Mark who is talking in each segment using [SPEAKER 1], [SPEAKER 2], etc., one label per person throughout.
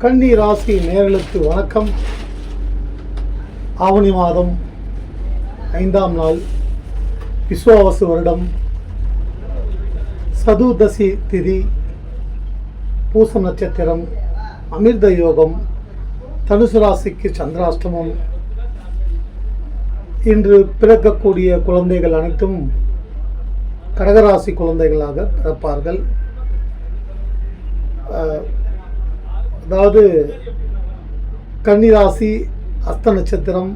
[SPEAKER 1] கன்னி ராசி நேர்களுக்கு வணக்கம். ஆவணி மாதம் ஐந்தாம் நாள் விஸ்வாவசு வருடம். சதுர்தசி திதி பூச நட்சத்திரம் அமிர்த யோகம் தனுசு ராசிக்கு சந்திராஷ்டமம். இன்று பிறக்கக்கூடிய குழந்தைகள் அனைத்தும் கடகராசி குழந்தைகளாக பிறப்பார்கள். அதாவது கன்னிராசி அஸ்த நட்சத்திரம்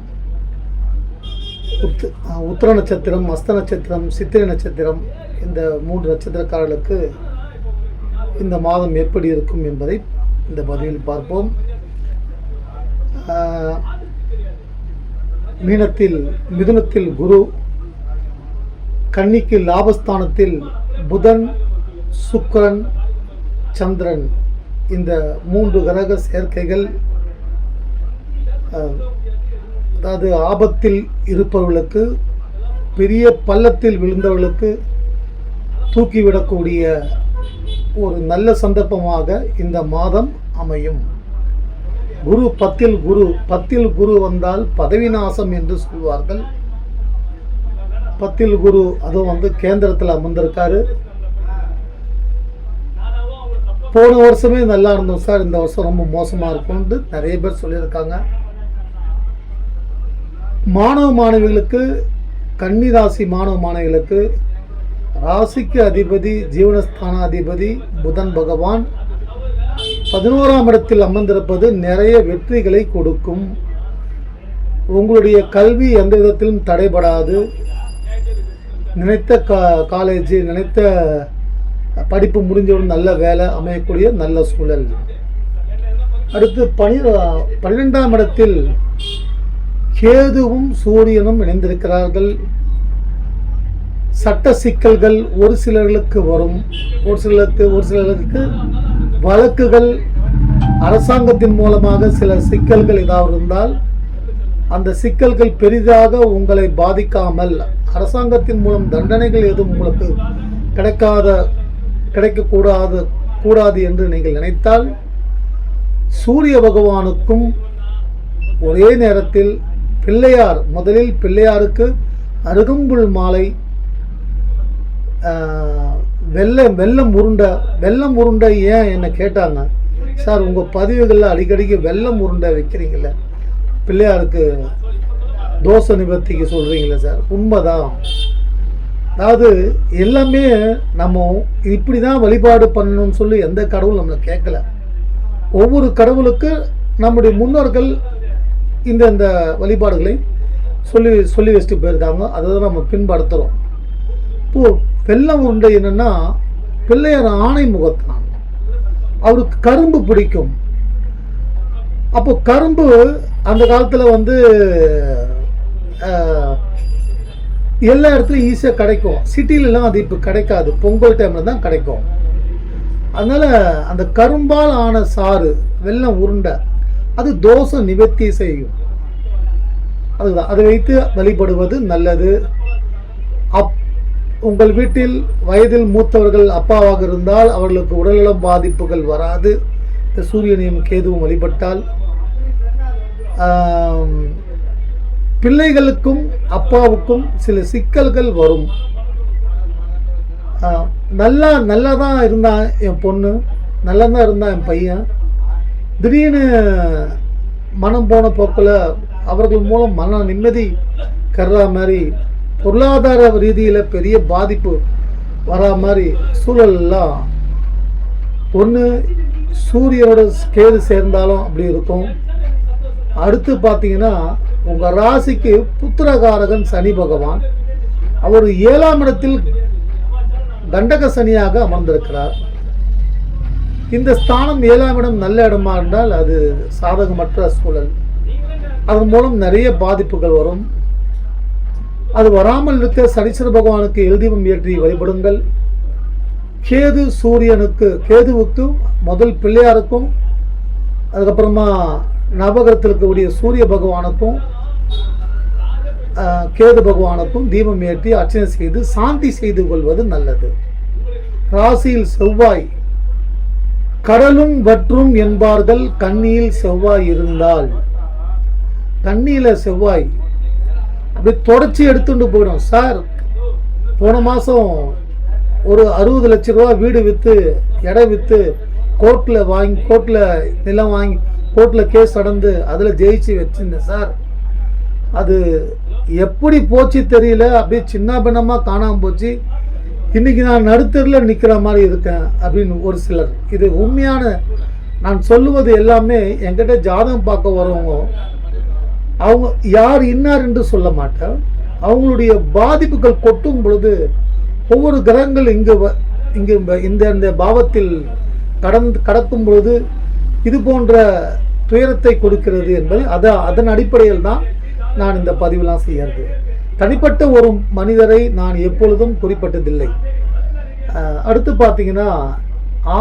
[SPEAKER 1] உத் உத்திர நட்சத்திரம் அஸ்த நட்சத்திரம் சித்திரை நட்சத்திரம் இந்த மூன்று நட்சத்திரக்காரர்களுக்கு இந்த மாதம் எப்படி இருக்கும் என்பதை இந்த பதிவில் பார்ப்போம். மீனத்தில் மிதுனத்தில் குரு கன்னிக்கு லாபஸ்தானத்தில் புதன் சுக்கரன் சந்திரன். இந்த மூன்று கிரக சேர்க்கைகள் அதாவது ஆபத்தில் இருப்பவர்களுக்கு பெரிய பள்ளத்தில் விழுந்தவர்களுக்கு தூக்கிவிடக்கூடிய ஒரு நல்ல சந்தர்ப்பமாக இந்த மாதம் அமையும். குரு பத்தில் குரு பத்தில் குரு வந்தால் பதவி நாசம் என்று சொல்வார்கள். பத்தில் குரு அதுவும் வந்து கேந்திரத்தில் அமர்ந்திருக்காரு. போன வருஷமே நல்லா இருந்தோம் சார். இந்த வருஷம் ரொம்ப மோசமாக இருக்கும்னு நிறைய பேர் சொல்லியிருக்காங்க. மாணவ மாணவிகளுக்கு கன்னி ராசி மாணவ மாணவிகளுக்கு ராசிக்கு அதிபதி ஜீவனஸ்தானாதிபதி புதன் பகவான் பதினோராம் இடத்தில் அமர்ந்திருப்பது நிறைய வெற்றிகளை கொடுக்கும். உங்களுடைய கல்வி எந்த விதத்திலும் தடைபடாது. நினைத்த கா காலேஜ் நினைத்த படிப்பு முடிஞ்சவுடன் நல்ல வேலை அமையக்கூடிய நல்ல சூழல். அடுத்து பனி பன்னிரெண்டாம் இடத்தில் கேதுவும் சூரியனும் இணைந்திருக்கிறார்கள். சட்ட சிக்கல்கள் ஒரு சிலர்களுக்கு வரும் ஒரு சிலருக்கு ஒரு சிலருக்கு வழக்குகள். அரசாங்கத்தின் மூலமாக சில சிக்கல்கள் ஏதாவது இருந்தால் அந்த சிக்கல்கள் பெரிதாக உங்களை பாதிக்காமல் அரசாங்கத்தின் மூலம் தண்டனைகள் எதுவும் உங்களுக்கு கிடைக்காத கிடைக்கக்கூடாது கூடாது என்று நீங்கள் நினைத்தால் சூரிய பகவானுக்கும் ஒரே நேரத்தில் பிள்ளையார் முதலில் பிள்ளையாருக்கு அருகம்புல் மாலை ஆஹ், வெள்ளம் வெள்ளம் உருண்டை வெள்ளம் உருண்டை ஏன் என்னை கேட்டாங்க? சார் உங்கள் பதிவுகளில் அடிக்கடிக்கு வெள்ளம் உருண்டை வைக்கிறீங்கள பிள்ளையாருக்கு தோசை நிவர்த்திக்கு சொல்கிறீங்களே சார் உண்மைதான். அதாவது எல்லாமே நம்ம இப்படி தான் வழிபாடு பண்ணணும்னு சொல்லி எந்த கடவுள் நம்மளை கேட்கல. ஒவ்வொரு கடவுளுக்கு நம்முடைய முன்னோர்கள் இந்த இந்த வழிபாடுகளை சொல்லி சொல்லி வச்சுட்டு போயிருக்காங்க. அதை தான் நம்ம பின்படுத்துகிறோம் இப்போது வெள்ளம் உருண்டை என்னென்னா பிள்ளையார் ஆணை முகத்தான். அவருக்கு கரும்பு பிடிக்கும். அப்போ கரும்பு அந்த காலத்தில் வந்து எல்லா இடத்துலையும் ஈஸியாக கிடைக்கும். சிட்டிலலாம் அது இப்போ கிடைக்காது. பொங்கல் டைமில் தான் கிடைக்கும். அதனால் அந்த கரும்பால் ஆன சாறு வெள்ளம் உருண்டை அது தோசை நிவர்த்தி செய்யும். அதுதான். அதை வைத்து வழிபடுவது நல்லது. அப் உங்கள் வீட்டில் வயதில் மூத்தவர்கள் அப்பாவாக இருந்தால் அவர்களுக்கு உடல்நலம் பாதிப்புகள் வராது. இந்த சூரியனையும் கேதுவும் வழிபட்டால் பிள்ளைகளுக்கும் அப்பாவுக்கும் சில சிக்கல்கள் வரும். நல்லா நல்லா தான் இருந்தான் என் பொண்ணு நல்லா தான் இருந்தான் என் பையன். திடீர்னு மனம் போன போக்கில் அவர்கள் மூலம் மன நிம்மதி கர்றா மாதிரி பொருளாதார ரீதியில் பெரிய பாதிப்பு வரா மாதிரி சூழல்லாம். ஒன்று சூரியனோட கேது சேர்ந்தாலும் அப்படி இருக்கும். அடுத்து பார்த்தீங்கன்னா உங்கள் ராசிக்கு புத்திரகாரகன் சனி பகவான். அவர் ஏழாம் இடத்தில் தண்டக சனியாக அமர்ந்திருக்கிறார். இந்த ஸ்தானம் ஏழாம் இடம் நல்ல இடமா இருந்தால் அது சாதகமற்ற சூழல். அதன் மூலம் நிறைய பாதிப்புகள் வரும். அது வராமல் இருக்க சனீஸ்வர பகவானுக்கு எழுதிவம் ஏற்றி வழிபடுங்கள். கேது சூரியனுக்கு கேதுவுக்கு முதல் பிள்ளையாருக்கும் அதுக்கப்புறமா நவகிரகத்தில் இருக்கக்கூடிய சூரிய பகவானுக்கும் கேது பகவானுக்கும் தீபம் ஏற்றி அர்ச்சனை செய்து சாந்தி செய்து கொள்வது நல்லது. ராசியில் செவ்வாய் கடலும் வற்றும் என்பார்கள் கண்ணியில் செவ்வாய் இருந்தால். கண்ணியில் செவ்வாய் அப்படி தொடச்சி எடுத்துட்டு போயிடும். சார் போன மாதம் ஒரு அறுபது லட்ச ரூபா வீடு விற்று இடம் விற்று கோர்ட்டில் வாங்கி கோர்ட்டில் நிலம் வாங்கி கோர்ட்டில் கேஸ் நடந்து அதில் ஜெயிச்சு வச்சுருந்தேன் சார். அது எப்படி போச்சு தெரியல. அப்படியே சின்ன பின்னமாக காணாமல் போச்சு. இன்றைக்கி நான் நடுத்தரில் நிற்கிற மாதிரி இருக்கேன் அப்படின்னு ஒரு சிலர். இது உண்மையான நான் சொல்லுவது எல்லாமே என்கிட்ட ஜாதகம் பார்க்க வரவங்க அவங்க யார் இன்னார் என்று சொல்ல மாட்டேன் அவங்களுடைய பாதிப்புகள் கொட்டும் பொழுது ஒவ்வொரு கிரகங்கள் இங்கு வ- இங்கு இந்த இந்த பாவத்தில் கடந்து கடக்கும் பொழுது இது போன்ற துயரத்தை கொடுக்கிறது என்பது அதை அதன் அடிப்படையில் தான் நான் இந்த பதிவுலாம் செய்யறது. தனிப்பட்ட ஒரு மனிதரை நான் எப்பொழுதும் குறிப்பிட்டதில்லை. அடுத்து பார்த்தீங்கன்னா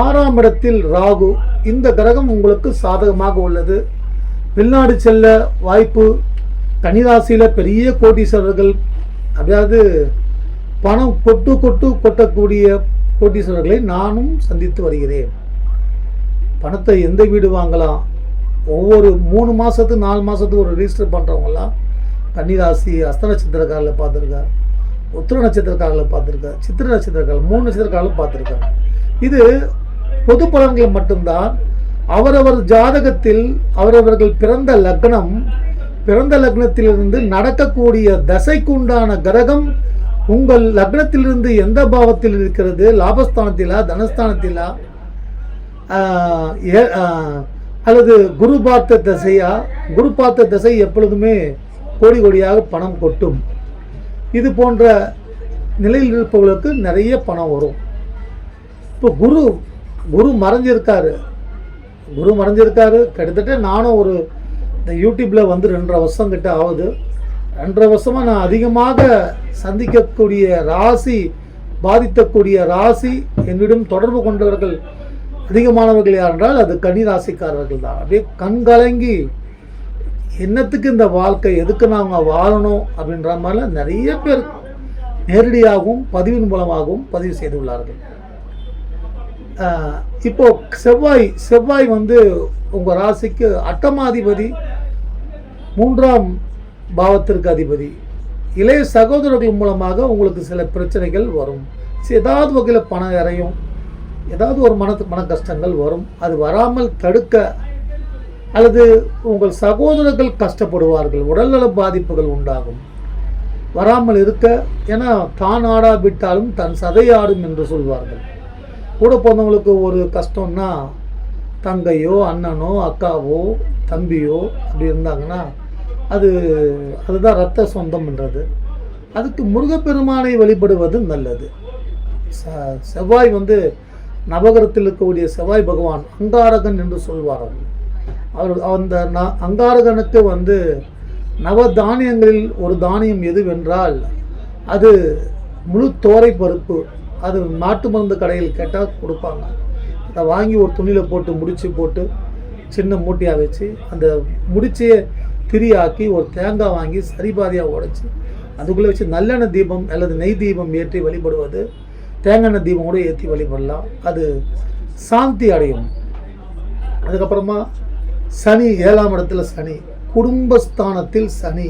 [SPEAKER 1] ஆறாம் இடத்தில் ராகு இந்த கிரகம் உங்களுக்கு சாதகமாக உள்ளது. வெளிநாடு செல்ல வாய்ப்பு கன்னிராசியில் பெரிய கோட்டீஸ்வரர்கள் அதாவது பணம் கொட்டு கொட்டு கொட்டக்கூடிய கோட்டீஸ்வரர்களை நானும் சந்தித்து வருகிறேன். பணத்தை எந்த வீடு வாங்கலாம்? ஒவ்வொரு மூணு மாதத்துக்கு நாலு மாதத்துக்கு ஒரு ரிஜிஸ்டர் பண்ணுறவங்கலாம் கன்னிராசி அஸ்த நட்சத்திரக்காரில் பார்த்துருக்கேன் உத்திர நட்சத்திரக்காரில் பார்த்துருக்கேன் சித்திர நட்சத்திரக்காரர் மூணு நட்சத்திரக்காரில் பார்த்துருக்கேன் இது பொது பலன்கள் மட்டும்தான். அவரவர் ஜாதகத்தில் அவரவர்கள் பிறந்த லக்னம் பிறந்த லக்னத்திலிருந்து நடக்கக்கூடிய தசைக்கு உண்டான கிரகம் உங்கள் லக்னத்திலிருந்து எந்த பாவத்தில் இருக்கிறது? லாபஸ்தானத்திலா தனஸ்தானத்திலா? அல்லது குரு பார்த்த திசையா? குரு பார்த்த திசை எப்பொழுதுமே கோடி கோடியாக பணம் கொட்டும். இது போன்ற நிலையில் இருப்பவர்களுக்கு நிறைய பணம் வரும். இப்போ குரு குரு மறைஞ்சிருக்காரு. குரு மறைஞ்சிருக்காரு. கிட்டத்தட்ட நானும் ஒரு இந்த யூடியூப்பில் வந்து ரெண்டரை வருஷம் கிட்ட ஆகுது. ரெண்டரை வருஷமாக நான் அதிகமாக சந்திக்கக்கூடிய ராசி பாதிக்கக்கூடிய ராசி என்னிடம் தொடர்பு கொண்டவர்கள் அதிகமானவர்கள் யார் என்றால் அது கன்னி ராசிக்காரர்கள் தான் அப்படியே கண்கலங்கி என்னத்துக்கு இந்த வாழ்க்கை எதுக்கு நாங்கள் வாழணும் அப்படின்ற மாதிரிலாம் நிறைய பேர் நேரடியாகவும் பதிவின் மூலமாகவும் பதிவு செய்துள்ளார்கள். இப்போ செவ்வாய் செவ்வாய் வந்து உங்கள் ராசிக்கு அட்டமாதிபதி மூன்றாம் பாவத்திற்கு அதிபதி. இளைய சகோதரர்கள் மூலமாக உங்களுக்கு சில பிரச்சனைகள் வரும். ஏதாவது வகையில் பணம் இறையும். ஏதாவது ஒரு மன மன கஷ்டங்கள் வரும். அது வராமல் தடுக்க அல்லது உங்கள் சகோதரர்கள் கஷ்டப்படுவார்கள். உடல்நல பாதிப்புகள் உண்டாகும். வராமல் இருக்க ஏன்னா தான் ஆடாவிட்டாலும் தன் சதை ஆடும் என்று சொல்வார்கள். கூட பிறந்தவங்களுக்கு ஒரு கஷ்டம்னா தங்கையோ அண்ணனோ அக்காவோ தம்பியோ அப்படி இருந்தாங்கன்னா அது அதுதான் ரத்த சொந்தம்ன்றது அதுக்கு முருகப்பெருமானை வழிபடுவது நல்லது. ச- செவ்வாய் வந்து நவகரத்தில் இருக்கக்கூடிய செவ்வாய் பகவான் அங்காரகன் என்று சொல்வார்கள் அவர். அந்த ந- அங்காரகனுக்கு வந்து நவ தானியங்களில் ஒரு தானியம் எதுவென்றால் அது முழு தோரை பருப்பு அது நாட்டு மருந்து கடையில் கேட்டால் கொடுப்பாங்க. அதை வாங்கி ஒரு துணியில் போட்டு முடிச்சு போட்டு சின்ன மூட்டையாக வச்சு அந்த முடிச்சையே திரியாக்கி ஒரு தேங்காய் வாங்கி சரிபாதியாக உடைச்சி அதுக்குள்ளே வச்சு நல்லெண்ணெய் தீபம் அல்லது நெய் தீபம் ஏற்றி வழிபடுவது தேங்காய் தீபம் கூட ஏற்றி வழிபடலாம். அது சாந்தி அடையும். அதுக்கப்புறமா சனி ஏழாம் இடத்துல சனி குடும்பஸ்தானத்தில் சனி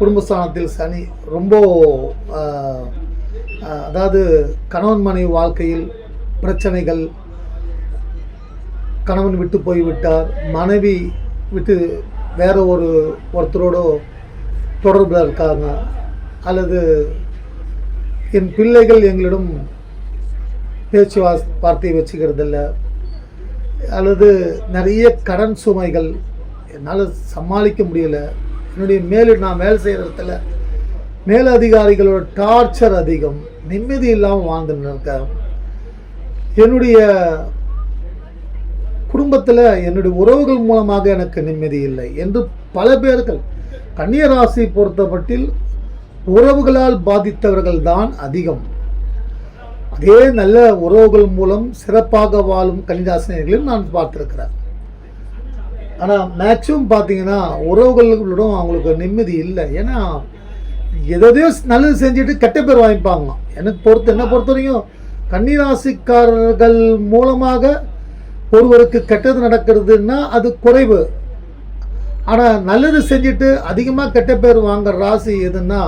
[SPEAKER 1] குடும்பஸ்தானத்தில் சனி ரொம்ப அதாவது கணவன் மனைவி வாழ்க்கையில் பிரச்சனைகள் கணவன் விட்டு போய்விட்டார் மனைவி விட்டு வேற ஒரு ஒருத்தரோட தொடர்பில் இருக்காங்க அல்லது என் பிள்ளைகள் எங்களிடம் பேச்சு வாஸ் வார்த்தை வச்சுக்கிறதில்ல. அல்லது நிறைய கடன் சுமைகள் என்னால் சமாளிக்க முடியல. என்னுடைய மேலு நான் வேலை செய்கிற இடத்துல மேலதிகாரிகளோட டார்ச்சர் அதிகம். நிம்மதி இல்லாமல் வாழ்ந்துன்னு இருக்கேன் என்னுடைய குடும்பத்தில் என்னுடைய உறவுகள் மூலமாக எனக்கு நிம்மதி இல்லை என்று பல பேர்கள் கன்னியராசி பொறுத்தப்பட்டில் உறவுகளால் பாதித்தவர்கள் தான் அதிகம். அதே நல்ல உறவுகள் மூலம் சிறப்பாக வாழும் கன்னிராசினியர்களையும் நான் பார்த்துருக்கிறேன் ஆனால் மேக்ஸிமம் பார்த்தீங்கன்னா உறவுகளுடன் அவங்களுக்கு நிம்மதி இல்லை. ஏன்னா எதையோ நல்லது செஞ்சுட்டு கெட்ட பேர் வாங்கிப்பாங்க எனக்கு பொறுத்த என்னை பொறுத்த வரைக்கும் கன்னிராசிக்காரர்கள் மூலமாக ஒருவருக்கு கெட்டது நடக்கிறதுன்னா அது குறைவு. ஆனால் நல்லது செஞ்சுட்டு அதிகமாக கெட்ட பேர் வாங்குற ராசி எதுன்னா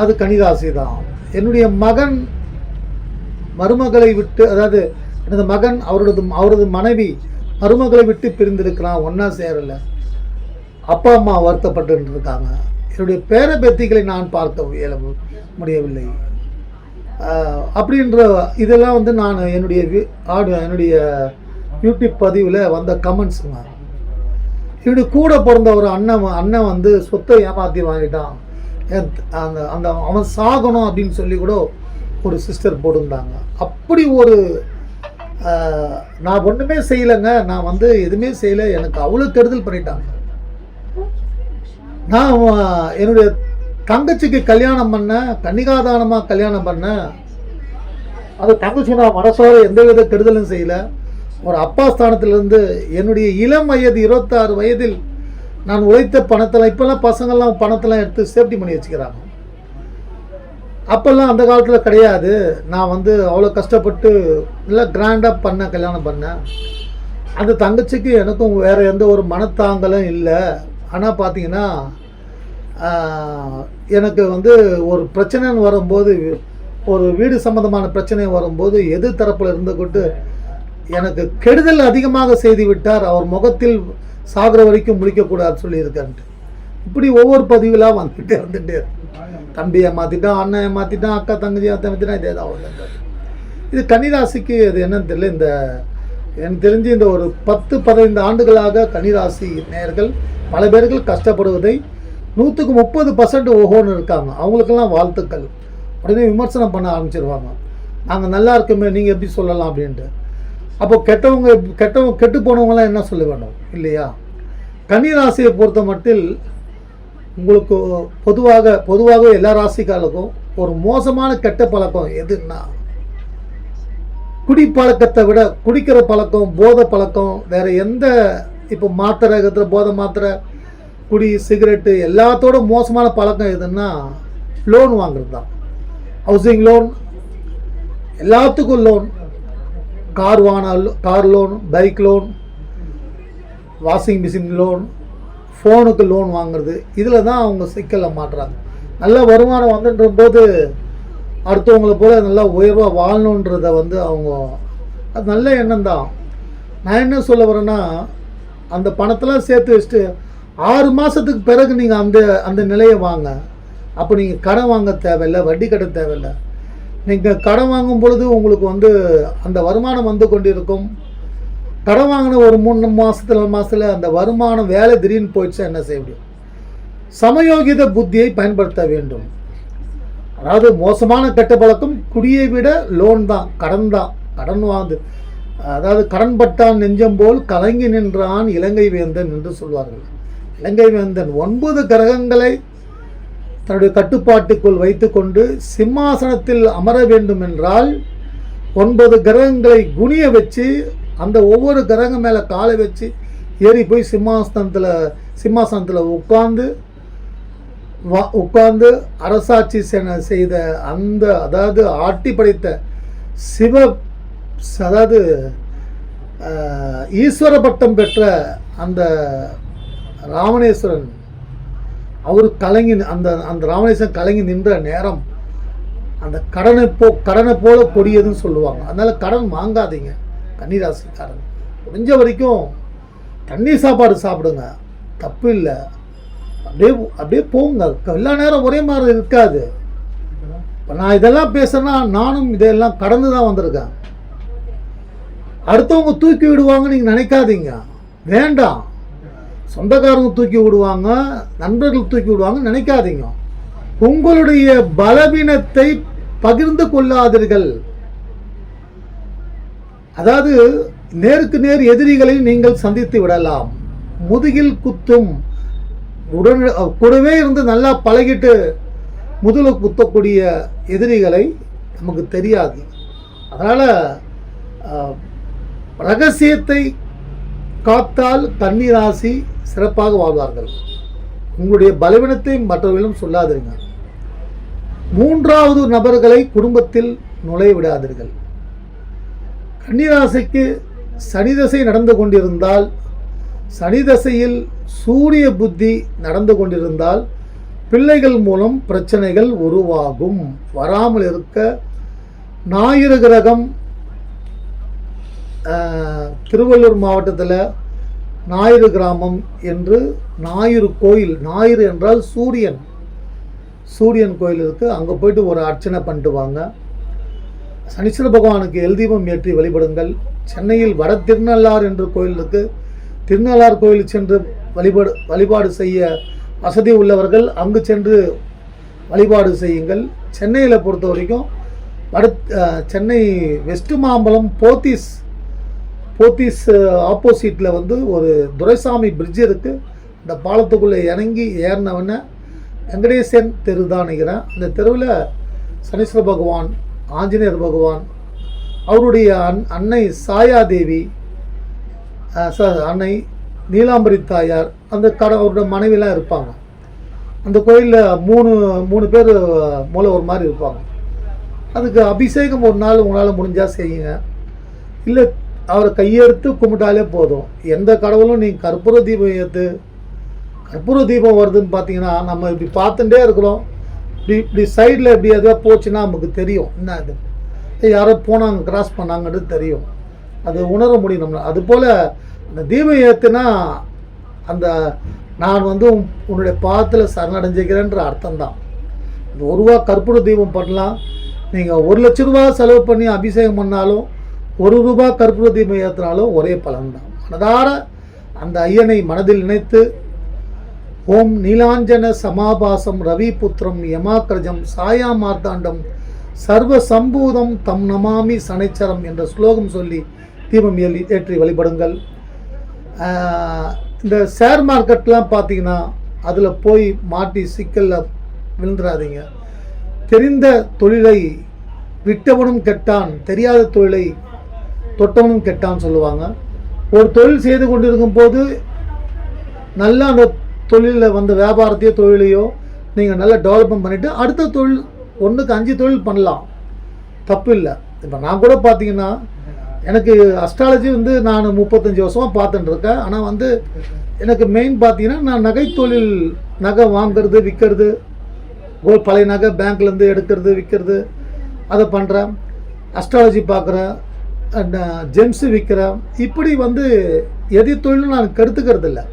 [SPEAKER 1] அது கணிதாசி தான் என்னுடைய மகன் மருமகளை விட்டு அதாவது எனது மகன் அவரது அவரது மனைவி மருமகளை விட்டு பிரிந்திருக்கிறான் ஒன்றா சேரலை. அப்பா அம்மா வருத்தப்பட்டு இருக்காங்க என்னுடைய பேர பேத்திகளை நான் பார்க்க இயல முடியவில்லை. அப்படின்ற இதெல்லாம் வந்து நான் என்னுடைய ஆடு என்னுடைய யூடியூப் பதிவில் வந்த கமெண்ட்ஸுங்க என்னுடைய கூட பிறந்த ஒரு அண்ணன் அண்ணன் வந்து சொத்தை ஏமாற்றி வாங்கிட்டான். அந்த அந்த அவன் சாகணும் அப்படின்னு சொல்லி கூட ஒரு சிஸ்டர் போட்டிருந்தாங்க. அப்படி ஒரு நான் ஒன்றுமே செய்யலைங்க. நான் வந்து எதுவுமே செய்யலை. எனக்கு அவ்வளோ கெடுதல் பண்ணிட்டாங்க. நான் என்னுடைய தங்கச்சிக்கு கல்யாணம் பண்ணேன் கன்னிகாதானமாக கல்யாணம் பண்ணேன் அது தங்கச்சி நான் மனசோட எந்த வித கெடுதலும் செய்யலை. ஒரு அப்பா ஸ்தானத்திலிருந்து என்னுடைய இளம் வயது இருபத்தாறு வயதில் நான் உழைத்த பணத்தில் இப்போல்லாம் பசங்கள்லாம் பணத்தெல்லாம் எடுத்து சேஃப்டி பண்ணி வச்சுக்கிறாங்க. அப்போல்லாம் அந்த காலத்தில் கிடையாது. நான் வந்து அவ்வளோ கஷ்டப்பட்டு நல்லா கிராண்டாக பண்ணேன் கல்யாணம் பண்ணேன். அந்த தங்கச்சிக்கு எனக்கும் வேறு எந்த ஒரு மனத்தாங்கலும் இல்லை. ஆனால் பார்த்தீங்கன்னா எனக்கு வந்து ஒரு பிரச்சனைன்னு வரும்போது ஒரு வீடு சம்மந்தமான பிரச்சனை வரும்போது எது தரப்பில் இருந்துக்கிட்டு எனக்கு கெடுதல் அதிகமாக செய்து விட்டார். அவர் முகத்தில் சாகிற வரைக்கும் முடிக்கக்கூடாதுன்னு சொல்லியிருக்கான்ட்டு. இப்படி ஒவ்வொரு பதிவுலாம் வந்துட்டே வந்துட்டே தம்பி தம்பியை மாற்றிட்டான் அண்ணனை மாற்றிட்டான் அக்கா தங்கச்சி மாற்றிட்டான் இதே தான் வருது இது கன்னிராசிக்கு அது என்னன்னு தெரியல. இந்த எனக்கு தெரிஞ்சு இந்த ஒரு பத்து பதினைந்து ஆண்டுகளாக கன்னிராசி நேயர்கள் பல பேர்கள் கஷ்டப்படுவதை நூற்றுக்கு முப்பது பர்சன்ட் ஓஹோன்னு இருக்காங்க. அவங்களுக்கெல்லாம் வாழ்த்துக்கள். உடனே விமர்சனம் பண்ண ஆரம்பிச்சிருவாங்க. நாங்கள் நல்லா இருக்கோமே நீங்கள் எப்படி சொல்லலாம் அப்படின்ட்டு. அப்போ கெட்டவங்க கெட்டவங்க கெட்டு போனவங்களாம் என்ன சொல்ல வேண்டும்? இல்லையா? கன்னிராசியை பொறுத்த மட்டில் உங்களுக்கு பொதுவாக பொதுவாக எல்லா ராசிக்காலுக்கும் ஒரு மோசமான கெட்ட பழக்கம் எதுன்னா குடி பழக்கத்தை விட குடிக்கிற பழக்கம் போதை பழக்கம் வேறு எந்த இப்போ மாத்திரை போதை மாத்திரை குடி சிகரெட்டு எல்லாத்தோட மோசமான பழக்கம் எதுன்னா லோன் வாங்குறது தான் ஹவுசிங் லோன் எல்லாத்துக்கும் லோன் கார் வாங்கின car loan bike loan washing machine loan ஃபோனுக்கு லோன் வாங்குறது இதில் தான் அவங்க சிக்கலை மாட்டுறாங்க. நல்ல வருமானம் வந்துன்ற போது அடுத்தவங்களை போல நல்லா உயர்வாக வாழணுன்றத வந்து அவங்க அது நல்ல எண்ணம் தான். நான் என்ன சொல்ல வரேன்னா அந்த பணத்தெல்லாம் சேர்த்து வச்சுட்டு ஆறு மாதத்துக்கு பிறகு நீங்கள் அந்த அந்த நிலையை வாங்க. அப்போ நீங்கள் கடன் வாங்க தேவையில்லை வட்டி கட்ட தேவையில்லை. நீங்கள் கடன் வாங்கும் பொழுது உங்களுக்கு வந்து அந்த வருமானம் வந்து கொண்டிருக்கும். கடன் வாங்கின ஒரு மூணு மாதத்துல மாதத்தில் அந்த வருமானம் வேலை திடீர்னு போயிடுச்சா என்ன செய்ய முடியும்? சமயோகித புத்தியை பயன்படுத்த வேண்டும். அதாவது மோசமான கெட்ட பழக்கம் குடியை விட லோன் தான் கடன் தான். கடன் வாங்கு அதாவது கடன் பட்டான் நெஞ்சம் போல் கலங்கி நின்றான் இலங்கை வேந்தன் என்று சொல்வார்கள். இலங்கை வேந்தன் ஒன்பது கிரகங்களை தன்னுடைய கட்டுப்பாட்டுக்குள் வைத்துக்கொண்டு சிம்மாசனத்தில் அமர வேண்டும் என்றால் ஒன்பது கிரகங்களை குனிய வச்சு அந்த ஒவ்வொரு கிரகம் மேலே காலை வச்சு ஏறி போய் சிம்மாசனத்தில் சிம்மாசனத்தில் உட்கார்ந்து வா உட்கார்ந்து அரசாட்சி செய்த அந்த அதாவது ஆட்டி படைத்த சிவ அதாவது ஈஸ்வர பட்டம் பெற்ற அந்த ராமணேஸ்வரன் அவர் கலங்கி அந்த அந்த ராமணேஸ்வரன் கலங்கி நின்ற நேரம் அந்த கடனை போ கடனை போல கொடியதுன்னு சொல்லுவாங்க. அதனால் கடன் வாங்காதீங்க கன்னிராசிக்காரன். முடிஞ்ச வரைக்கும் தண்ணி சாப்பாடு சாப்பிடுங்க. தப்பு இல்லை. அப்படியே அப்படியே போங்க. எல்லா நேரம் ஒரே மாதிரி இருக்காது. இப்போ நான் இதெல்லாம் பேசுனா நானும் இதெல்லாம் கடந்து தான் வந்திருக்கேன். அடுத்தவங்க தூக்கி விடுவாங்கன்னு நீங்கள் நினைக்காதீங்க. வேண்டாம். சொந்தக்காரங்க தூக்கி விடுவாங்க நண்பர்கள் தூக்கி விடுவாங்க நினைக்காதீங்க. உங்களுடைய பலவீனத்தை பகிர்ந்து கொள்ளாதீர்கள். அதாவது நேருக்கு நேர் எதிரிகளை நீங்கள் சந்தித்து விடலாம். முதுகில் குத்தும் உடன் கூடவே இருந்து நல்லா பழகிட்டு முதுல குத்தக்கூடிய எதிரிகளை நமக்கு தெரியாது. அதனால் ரகசியத்தை காத்தால் கன்னிராசி சிறப்பாக வாழ்வார்கள். உங்களுடைய பலவீனத்தை மற்றவர்களும் சொல்லாதீங்க மூன்றாவது நபர்களை குடும்பத்தில் நுழைய விடாதீர்கள். கன்னிராசிக்கு சனிதசை நடந்து கொண்டிருந்தால் சனிதசையில் சூரிய புத்தி நடந்து கொண்டிருந்தால் பிள்ளைகள் மூலம் பிரச்சனைகள் உருவாகும். வராமல் இருக்க ஞாயிறு கிரகம் திருவள்ளூர் மாவட்டத்தில் ஞாயிறு கிராமம் என்று ஞாயிறு கோயில் ஞாயிறு என்றால் சூரியன். சூரியன் கோயில் இருக்குது அங்கே போயிட்டு ஒரு அர்ச்சனை பண்ணிட்டு வாங்க. சனீஸ்வர பகவானுக்கு எல்தீபம் ஏற்றி வழிபடுங்கள். சென்னையில் வட திருநள்ளார் என்று கோயில் இருக்குது திருநள்ளார் கோயில் சென்று வழிபாடு வழிபாடு செய்ய வசதி உள்ளவர்கள் அங்கு சென்று வழிபாடு செய்யுங்கள். சென்னையில் பொறுத்த வரைக்கும் வட சென்னை வெஸ்ட் மாம்பலம் போத்தீஸ் போத்தீஸ் ஆப்போசிட்டில் வந்து ஒரு துரைசாமி பிரிட்ஜ் இருக்குது அந்த பாலத்துக்குள்ளே இறங்கி ஏறினவொடனே வெங்கடேசன் தெரு தான் நினைக்கிறேன். அந்த தெருவில் சனீஸ்வர பகவான் ஆஞ்சநேயர் பகவான் அவருடைய அன் அன்னை சாயாதேவி அன்னை நீலாம்பரி தாயார் அந்த கடை அவருடைய மனைவிலாம் இருப்பாங்க. அந்த கோயிலில் மூணு மூணு பேர் மூலவர் மாதிரி இருப்பாங்க. அதுக்கு அபிஷேகம் ஒரு நாள் உங்களால் முடிஞ்சால் செய்யுங்க. இல்லை அவரை கையெடுத்து கும்பிட்டாலே போதும். எந்த கடவுளும் நீங்கள் கற்பூர தீபம் ஏற்று கற்பூர தீபம் வருதுன்னு பார்த்தீங்கன்னா நம்ம இப்படி பார்த்துட்டே இருக்கிறோம். இப்படி இப்படி சைடில் இப்படி எதாவது போச்சுன்னா நமக்கு தெரியும். என்ன இது? யாரோ போனாங்க கிராஸ் பண்ணாங்கன்றது தெரியும். அது உணர முடியும் நம்மளை. அதுபோல் அந்த தீபம் ஏற்றுனா அந்த நான் வந்து உன்னுடைய பாதத்தில் சரணடைஞ்சிக்கிறேன்ற அர்த்தம் தான் ஒரு ரூபா கற்பூர தீபம் பண்ணலாம். நீங்கள் ஒரு லட்ச ரூபா செலவு பண்ணி அபிஷேகம் பண்ணாலும் ஒரு ரூபா கற்பூர தீபம் ஏற்றினாலும் ஒரே பலன்தான். மனதார அந்த ஐயனை மனதில் நினைத்து ஓம் நீலாஞ்சன சமாபாசம் ரவிபுத்திரம் யமாக்கிரஜம் சாயா மார்த்தாண்டம் சர்வ சம்பூதம் தம் நமாமி சனைச்சரம் என்ற ஸ்லோகம் சொல்லி தீபம் ஏறி ஏற்றி வழிபடுங்கள். இந்த ஷேர் மார்க்கெட்லாம் பார்த்தீங்கன்னா அதில் போய் மாட்டி சிக்கலில் விழுந்துடாதீங்க தெரிந்த தொழிலை விட்டவனும் கெட்டான் தெரியாத தொழிலை தொட்டவனும் கெட்டான் சொல்லுவாங்க. ஒரு தொழில் செய்து கொண்டிருக்கும் போது நல்லா அந்த தொழிலில் வந்த வியாபாரத்தையோ தொழிலையோ நீங்கள் நல்லா டெவலப்மெண்ட் பண்ணிவிட்டு அடுத்த தொழில் ஒன்றுக்கு அஞ்சு தொழில் பண்ணலாம். தப்பு இல்லை. இப்போ நான் கூட பார்த்தீங்கன்னா எனக்கு அஸ்ட்ராலஜி வந்து நான் முப்பத்தஞ்சு வருஷமாக பார்த்துட்டுருக்கேன் ஆனால் வந்து எனக்கு மெயின் பார்த்தீங்கன்னா நான் நகை தொழில் நகை வாங்கிறது விற்கிறது ஒரு பழைய நகை பேங்க்லேருந்து எடுக்கிறது விற்கிறது அதை பண்ணுறேன் அஸ்ட்ராலஜி பார்க்குறேன் ஜெம்ஸு விற்கிறேன் இப்படி வந்து எது தொழிலும் நான் கெடுத்துக்கிறது இல்லை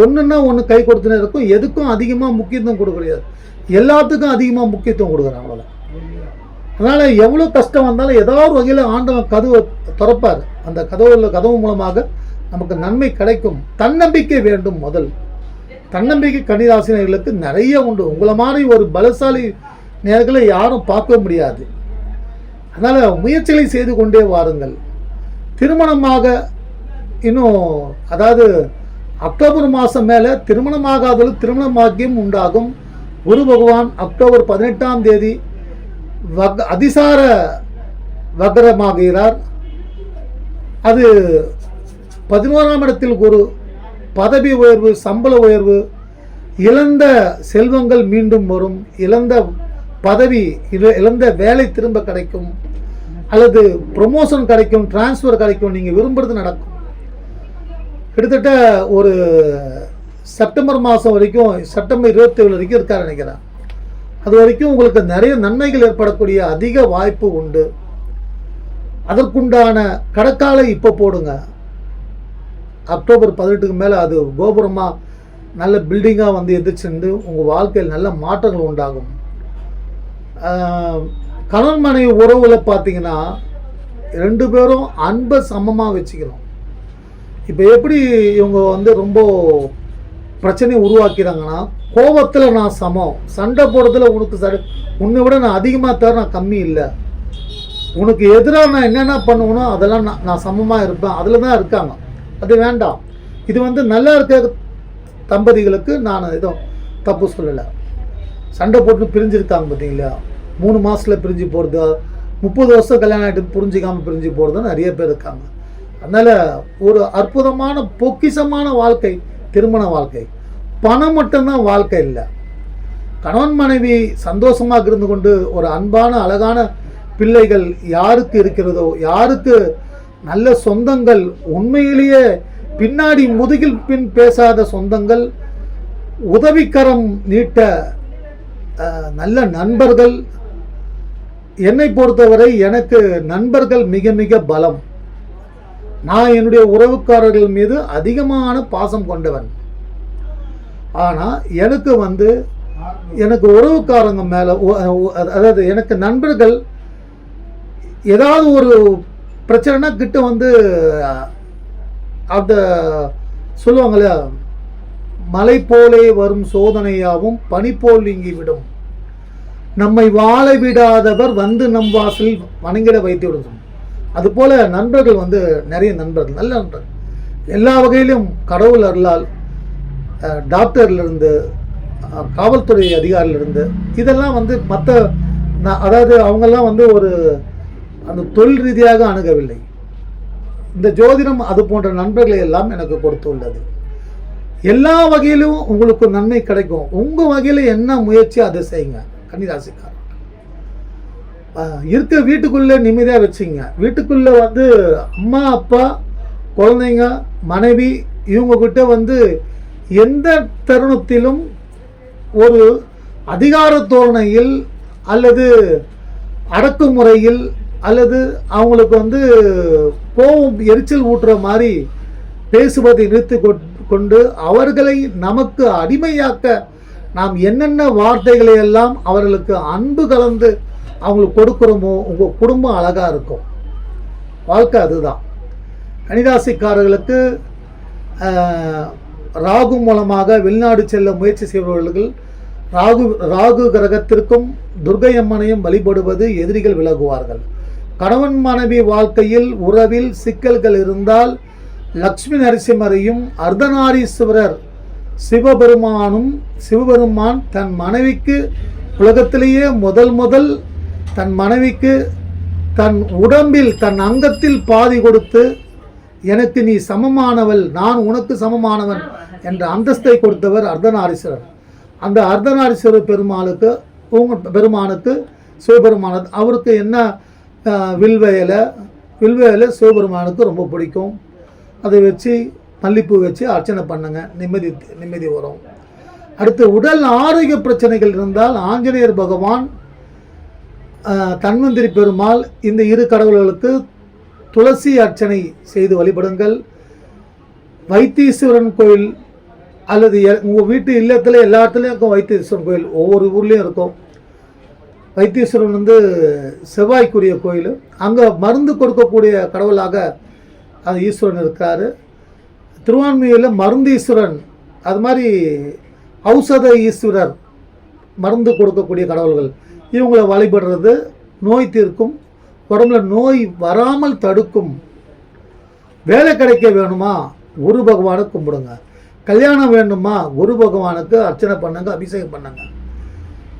[SPEAKER 1] ஒன்றுன்னா ஒன்று கை கொடுத்துனே இருக்கும். எதுக்கும் அதிகமாக முக்கியத்துவம் கொடுக்க முடியாது. எல்லாத்துக்கும் அதிகமாக முக்கியத்துவம் கொடுக்குறேன் அவ்வளோ அதனால் எவ்வளோ கஷ்டம் வந்தாலும் ஏதாவது ஒரு வகையில் ஆண்டவன் கதவை திறப்பார். அந்த கதவுல கதவு மூலமாக நமக்கு நன்மை கிடைக்கும். தன்னம்பிக்கை வேண்டும் முதல். தன்னம்பிக்கை கன்னிராசினர்களுக்கு நிறைய உண்டு. உங்களை மாதிரி ஒரு பலசாலி நேர்களை யாரும் பார்க்க முடியாது. அதனால் முயற்சிகளை செய்து கொண்டே வாருங்கள். திருமணமாக இன்னும் அதாவது அக்டோபர் மாதம் மேலே திருமணமாகாதவர்கள் திருமண உண்டாகும். குரு பகவான் அக்டோபர் பதினெட்டாம் தேதி வக் அதிசார வக்ரமாகிறார். அது பதினோராம் இடத்தில் குரு பதவி உயர்வு சம்பள உயர்வு இழந்த செல்வங்கள் மீண்டும் வரும். இழந்த பதவி இழ- இழந்த வேலை திரும்ப கிடைக்கும் அல்லது ப்ரொமோஷன் கிடைக்கும் டிரான்ஸ்ஃபர் கிடைக்கும் நீங்கள் விரும்புறது நடக்கும். கிட்டத்தட்ட ஒரு செப்டம்பர் மாதம் வரைக்கும் செப்டம்பர் இருபத்தேழு வரைக்கும் இருக்கார் நினைக்கிறேன். அது வரைக்கும் உங்களுக்கு நிறைய நன்மைகள் ஏற்படக்கூடிய அதிக வாய்ப்பு உண்டு. அதற்குண்டான கடக்காலை இப்போ போடுங்க. அக்டோபர் பதினெட்டுக்கு மேலே அது கோபுரமாக நல்ல பில்டிங்காக வந்து எதிர்ச்சுண்டு உங்கள் வாழ்க்கையில் நல்ல மாற்றங்கள் உண்டாகும். கணவன் மனைவி உறவுல பார்த்தீங்கன்னா ரெண்டு பேரும் அன்பை சமமாக வச்சுக்கணும் இப்போ எப்படி இவங்க வந்து ரொம்ப பிரச்சனையை உருவாக்கிறாங்கன்னா கோபத்தில் நான் சமம் சண்டை போடுறதுல உனக்கு சரி உன்னை விட நான் அதிகமாக தர நான் கம்மி இல்லை. உனக்கு எதிராக நான் என்னென்ன பண்ணுவேனோ அதெல்லாம் நான் நான் சமமாக இருப்பேன். அதில் தான் இருக்காங்க. அது வேண்டாம். இது வந்து நல்லா இருக்க தம்பதிகளுக்கு நான் எதுவும் தப்பு சொல்லலை. சண்டை போட்டு பிரிஞ்சிருக்காங்க பார்த்தீங்களா மூணு மாதத்தில் பிரிஞ்சு போகிறது முப்பது வருஷம் கல்யாணம் ஆகிட்டு புரிஞ்சிக்காமல் பிரிஞ்சு போகிறது நிறைய பேர் இருக்காங்க. அதனால் ஒரு அற்புதமான பொக்கிஷமான வாழ்க்கை திருமண வாழ்க்கை. பணம் மட்டும்தான் வாழ்க்கை இல்லை. கணவன் மனைவி சந்தோஷமாக இருந்து கொண்டு ஒரு அன்பான அழகான பிள்ளைகள் யாருக்கு இருக்கிறதோ யாருக்கு நல்ல சொந்தங்கள் உண்மையிலேயே பின்னாடி முதுகில் பின் பேசாத சொந்தங்கள் உதவிக்கரம் நீட்ட நல்ல நண்பர்கள் என்னை பொறுத்தவரை எனக்கு நண்பர்கள் மிக மிக பலம். நான் என்னுடைய உறவுக்காரர்கள் மீது அதிகமான பாசம் கொண்டவன். ஆனால் எனக்கு வந்து எனக்கு உறவுக்காரங்க மேலே அதாவது எனக்கு நண்பர்கள் ஏதாவது ஒரு பிரச்சனைனா கிட்ட வந்து அந்த சொல்லுவாங்கல்ல மலை போலே வரும் சோதனையாகவும் பனி போல் நீங்கி விடும். நம்மை வாழ விடாதவர் வந்து நம் வாசலில் வணங்கிட வைத்து விடும் அதுபோல் நண்பர்கள் வந்து நிறைய நண்பர்கள் நல்ல நண்பர்கள். எல்லா வகையிலும் கடவுள் அருளால் டாக்டர்லேருந்து காவல்துறை அதிகாரிலிருந்து இதெல்லாம் வந்து மற்ற அதாவது அவங்கெல்லாம் வந்து ஒரு அந்த தொழில் ரீதியாக அணுகவில்லை. இந்த ஜோதிடம் அது போன்ற நண்பர்களை எல்லாம் எனக்கு கொடுத்துள்ளது. எல்லா வகையிலும் உங்களுக்கு நன்மை கிடைக்கும். உங்கள் வகையில் என்ன முயற்சி அதை செய்யுங்க. கன்னிராசிக்காரர். இருக்க வீட்டுக்குள்ளே நிம்மதியாக வச்சுங்க. வீட்டுக்குள்ளே வந்து அம்மா அப்பா குழந்தைங்க மனைவி இவங்க கிட்ட வந்து எந்த தருணத்திலும் ஒரு அதிகார தோரணையில் அல்லது அடக்குமுறையில் அல்லது அவங்களுக்கு வந்து கோபம் எரிச்சல் ஊட்டுற மாதிரி பேசுவதை நிறுத்தி கொண்டு அவர்களை நமக்கு அடிமையாக்க நாம் என்னென்ன வார்த்தைகளை எல்லாம் அவர்களுக்கு அன்பு கலந்து அவங்களுக்கு கொடுக்குறோமோ உங்கள் குடும்பம் அழகாக இருக்கும். வாழ்க்கை அதுதான். கணிதாசிக்காரர்களுக்கு ராகு மூலமாக வெளிநாடு செல்ல முயற்சி செய்பவர்கள் ராகு ராகு கிரகத்திற்கும் துர்க்கை அம்மனையும் வழிபடுவது எதிரிகள் விலகுவார்கள். கணவன் மனைவி வாழ்க்கையில் உறவில் சிக்கல்கள் இருந்தால் லக்ஷ்மி நரசிம்மரையும் அர்த்தநாரீஸ்வரர் சிவபெருமானும் சிவபெருமான் தன் மனைவிக்கு உலகத்திலேயே முதல் முதல் தன் மனைவிக்கு தன் உடம்பில் தன் அங்கத்தில் பாதி கொடுத்து எனக்கு நீ சமமானவள் நான் உனக்கு சமமானவன் என்ற அந்தஸ்தை கொடுத்தவர் அர்த்தநாரீஸ்வரர். அந்த அர்த்தநாரீஸ்வரர் பெருமாளுக்கு உங்க பெருமானுக்கு சிவபெருமான அவருக்கு என்ன ஆஹ், வில்வேலை சிவபெருமானுக்கு ரொம்ப பிடிக்கும். அதை வச்சு மல்லிப்பூ வச்சு அர்ச்சனை பண்ணுங்க. நிம்மதி நிம்மதி வரும். அடுத்து உடல் ஆரோக்கிய பிரச்சனைகள் இருந்தால் ஆஞ்சநேயர் பகவான் தன்வந்திரி பெருமாள் இந்த இரு கடவுள்களுக்கு துளசி அர்ச்சனை செய்து வழிபடுங்கள். வைத்தீஸ்வரன் கோயில் அல்லது உங்கள் வீட்டு இல்லத்தில் எல்லா இடத்துலையும் இருக்கும் வைத்தீஸ்வரன் கோயில். ஒவ்வொரு ஊர்லேயும் இருக்கும். வைத்தீஸ்வரன் வந்து செவ்வாய்க்குரிய கோயில். அங்கே மருந்து கொடுக்கக்கூடிய கடவுளாக அது ஈஸ்வரன் இருக்கார். திருவான்மையூரில் மருந்தீஸ்வரன் அது மாதிரி ஔஷத ஈஸ்வரர் மருந்து கொடுக்கக்கூடிய கடவுள்கள். இவங்களை வழிபடுறது நோய் தீர்க்கும் உடம்புல நோய் வராமல் தடுக்கும். வேலை கிடைக்க வேணுமா? குரு பகவானை கும்பிடுங்க. கல்யாணம் வேணுமா? குரு பகவானுக்கு அர்ச்சனை பண்ணுங்க அபிஷேகம் பண்ணுங்க.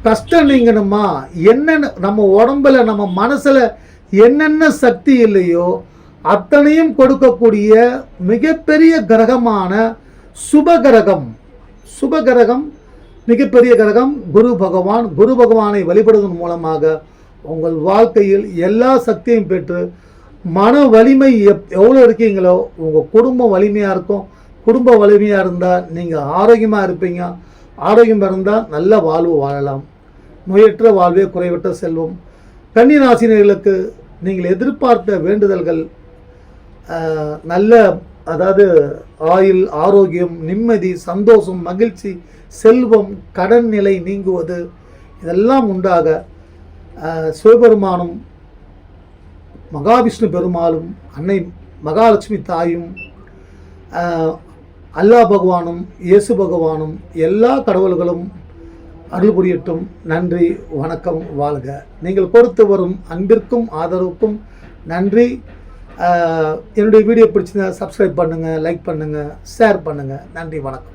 [SPEAKER 1] கஷ்டம் நீங்கணுமா? என்னென்ன நம்ம உடம்புல நம்ம மனசில் என்னென்ன சக்தி இல்லையோ அத்தனையும் கொடுக்கக்கூடிய மிகப்பெரிய கிரகமான சுப கிரகம் சுப கிரகம் மிகப்பெரிய கிரகம் குரு பகவான். குரு பகவானை வழிபடுவதன் மூலமாக உங்கள் வாழ்க்கையில் எல்லா சக்தியும் பெற்று மன வலிமை எப் எவ்வளோ இருக்கீங்களோ உங்கள் குடும்பம் வலிமையாக இருக்கும். குடும்ப வலிமையாக இருந்தால் நீங்கள் ஆரோக்கியமாக இருப்பீங்க. ஆரோக்கியம் இருந்தால் நல்ல வாழ்வு வாழலாம். நோயற்ற வாழ்வே குறைவற்ற செல்வம். கன்னிராசினியர்களுக்கு நீங்கள் எதிர்பார்த்த வேண்டுதல்கள் நல்ல அதாவது ஆயுள் ஆரோக்கியம் நிம்மதி சந்தோஷம் மகிழ்ச்சி செல்வம் கடன் நிலை நீங்குவது இதெல்லாம் உண்டாக சிவபெருமானும் மகாவிஷ்ணு பெருமாளும் அன்னை மகாலட்சுமி தாயும் அல்லா பகவானும் இயேசு பகவானும் எல்லா கடவுள்களும் அருள் புரியட்டும். நன்றி வணக்கம் வாழ்க. நீங்கள் பொறுத்து வரும் அன்பிற்கும் ஆதரவுக்கும் நன்றி. என்னுடைய வீடியோ பிடிச்சிருந்தா சப்ஸ்கிரைப் பண்ணுங்கள் லைக் பண்ணுங்கள் ஷேர் பண்ணுங்கள் நன்றி வணக்கம்.